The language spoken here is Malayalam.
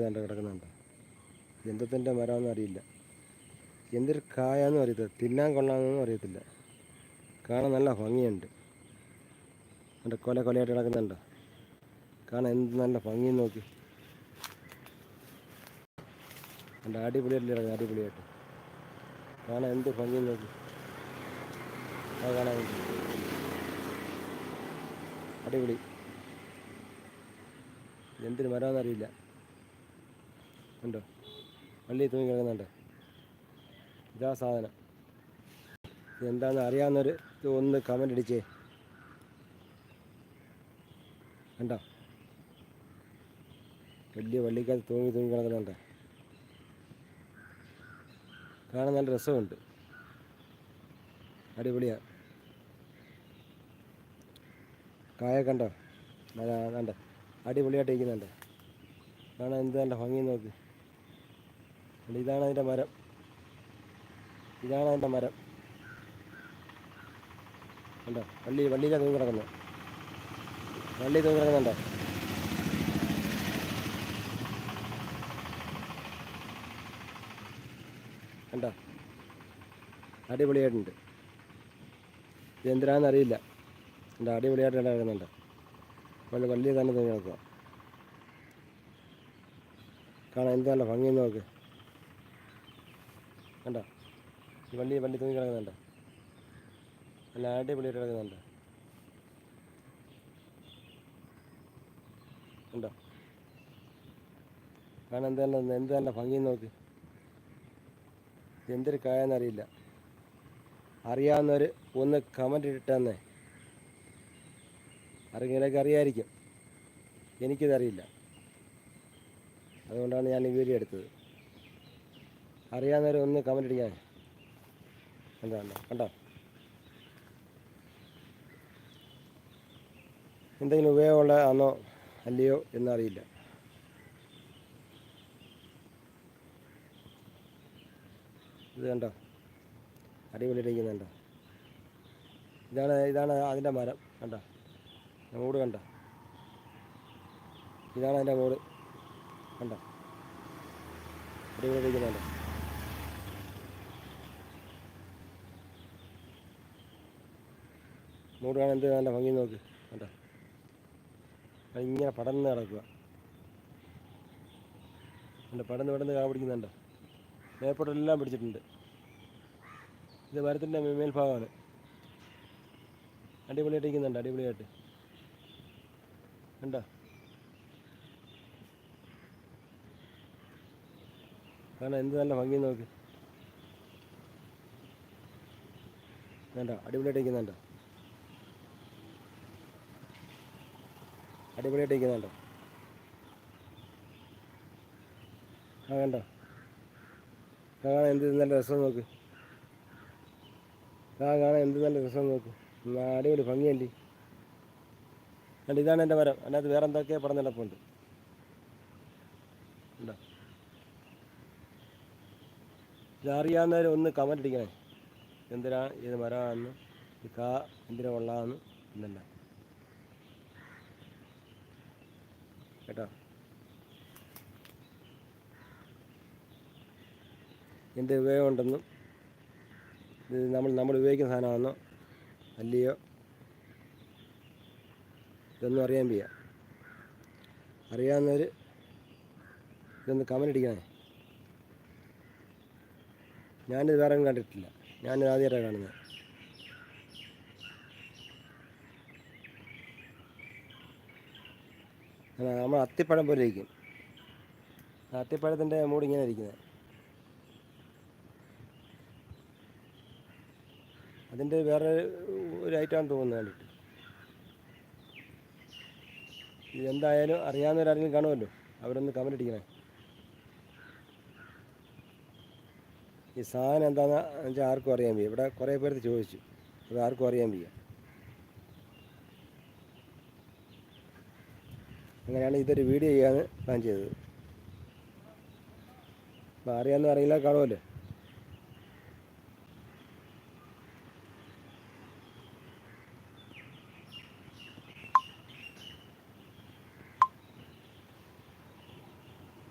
കണ്ട് കിടക്കുന്നുണ്ട്. എന്തത്തിന്റെ മരമെന്ന് അറിയില്ല. എന്തൊരു കായാന്നും അറിയത്തില്ല. തിന്നാൻ കൊള്ളാമെന്നൊന്നും അറിയത്തില്ല. കാണാൻ നല്ല ഭംഗിയുണ്ട്. എന്റെ കൊല കൊലയായിട്ട് കിടക്കുന്നുണ്ട്. കാണാൻ എന്ത് നല്ല ഭംഗി നോക്കി. എന്റെ അടിപൊളിയായിട്ട് കിടക്കുന്നത് അടിപൊളിയായിട്ട്. കാണാൻ എന്ത് ഭംഗി നോക്കി. അത് കാണാൻ അടിപൊളി. എന്തിന് മരമെന്ന് അറിയില്ല. ഉണ്ടോ? വള്ളി തൂങ്ങി കിടക്കുന്നുണ്ട്. ഇതാ സാധനം. ഇതെന്താണെന്ന് അറിയാവുന്നൊരു ഒന്ന് കമന്റ് അടിച്ചേ കണ്ടോ? വലിയ വള്ളിക്കകത്ത് തൂങ്ങി തൂങ്ങി കിടക്കുന്നുണ്ട്. കാണാൻ നല്ല രസമുണ്ട്. അടിപൊളിയാണ് കായ കണ്ടോ? നല്ല കണ്ടോ? അടിപൊളിയായിട്ട് ഇരിക്കുന്നുണ്ട് കാണാൻ എന്ത് നല്ല ഭംഗി നോക്ക്. ഇതാണ് അതിന്റെ മരം. ഇതാണ് അതിന്റെ മരം. കണ്ടോ? വള്ളി വള്ളിയിലാണ് തൂങ്ങി കിടക്കുന്നത് വള്ളി തൂങ്ങി കിടക്കുന്നുണ്ടോ? കണ്ടോ? അടിപൊളിയായിട്ടുണ്ട്. ഇതെന്തിനാണെന്ന് അറിയില്ല. കണ്ടോ? അടിപൊളിയായിട്ട് കിടക്കുന്നുണ്ട്. വള്ളി വള്ളിയിൽ തന്നെ തൂങ്ങി കിടക്കുക കാണാൻ എന്ത് ഭംഗി നോക്ക്. കണ്ടോ? ഈ വണ്ടി വണ്ടി തൂങ്ങി കിടക്കുന്നുണ്ട്. ആടി അടിപൊളിയായിട്ട് കിടക്കുന്നുണ്ട്. കണ്ടോ? കാരണം എന്താണ് എന്ത് ഭംഗി നോക്ക്. എന്തൊരു കായെന്നറിയില്ല അറിയാവുന്നവർ ഒന്ന് കമന്റ് ഇട്ടെന്നേ. അറിയാനൊക്കെ അറിയായിരിക്കും. എനിക്കിതറിയില്ല. അതുകൊണ്ടാണ് ഞാൻ ഈ വീഡിയോ എടുത്തത്. അറിയാവുന്നവർ ഒന്ന് കമന്റ് അടിക്കാൻ കണ്ടോ കണ്ടോ എന്തെങ്കിലും ഉപയോഗമുള്ള ആണോ അല്ലയോ എന്നറിയില്ല ഇത് കണ്ടോ? അടിപൊളിയിട്ടിരിക്കുന്നുണ്ടോ ഇതാണ് ഇതാണ് അതിന്റെ മരം കണ്ടോ? മൂട് കണ്ടോ? ഇതാണ് അതിന്റെ മൂട് കണ്ടോ? അടിപൊളിയിട്ടിരിക്കുന്നുണ്ടോ മൂട് കാണാൻ എന്ത് നല്ല ഭംഗി നോക്ക്. അത് ഇങ്ങനെ പടന്ന് കിടക്കുക. എന്റെ പടന്ന് പടന്ന് കാ പിടിക്കുന്നുണ്ടോ മേപ്പോട്ടെല്ലാം പിടിച്ചിട്ടുണ്ട്. ഇത് മരത്തിന്റെ മേൽഭാഗമാണ്. അടിപൊളിയായിട്ട് ഇരിക്കുന്നുണ്ട് അടിപൊളിയായിട്ട്. കണ്ടോ? കാരണം എന്ത് നല്ല ഭംഗി നോക്ക്. വേണ്ട അടിപൊളിയായിട്ട് ഇരിക്കുന്നുണ്ടോ അടിപൊളിയായിട്ട് ഇരിക്കുന്നുണ്ടോ ആ കണ്ടോ? കാണാൻ എന്ത് നല്ല രസം നോക്ക്. ആ കാണാൻ എന്ത് നല്ല രസം നോക്ക്. അടിപൊളി ഭംഗിയല്ലേ കണ്ട്. ഇതാണ് എന്റെ മരം. അതിനകത്ത് വേറെ എന്തൊക്കെ പടം നടപ്പുണ്ട് ഉണ്ടോ ഇതറിയാവുന്നവർ ഒന്ന് കമന്റ് അടിക്കണേ എന്തിനാ ഇത് മരമാണെന്ന് ഈ കാ എന്തിനാ കൊള്ളാമെന്ന് എന്നല്ല കേട്ടോ. എന്ത് ഉപയോഗമുണ്ടെന്നും ഇത് നമ്മൾ നമ്മൾ ഉപയോഗിക്കുന്ന സാധനമാണെന്നോ അല്ലയോ ഇതൊന്നും അറിയാൻ വയ്യ. അറിയാവുന്നവർ ഇതൊന്ന് കമന്റ് അടിക്കണേ ഞാനിത് വേറെ കണ്ടിട്ടില്ല. ഞാനിത് ആദ്യമായിട്ടാണ് കാണുന്നത് ആ, നമ്മൾ അത്തിപ്പഴം പോലെ ഇരിക്കും. അത്തിപ്പഴത്തിന്റെ മൂടി ഇങ്ങനെ ഇരിക്കുന്നത്. അതിന്റെ വേറെ ഒരു ഐറ്റമാണ് തോന്നുന്നത് കണ്ടിട്ട്. ഇതെന്തായാലും അറിയാവുന്നവരാരെങ്കിലും കാണുമല്ലോ? അവരൊന്ന് കമന്റ് അടിക്കണേ ഈ സാധനം എന്താണെന്ന് വെച്ചാൽ ആർക്കും അറിയാൻ വയ്യ. ഇവിടെ കുറേ പേർക്ക് ചോദിച്ചു. അത് ആർക്കും അറിയാൻ വയ്യ. അങ്ങനെയാണ് ഇതൊരു വീഡിയോ ചെയ്യാൻ പ്ലാൻ ചെയ്തത്. അറിയാമെന്ന് അറിയില്ല കാണുമല്ലോ.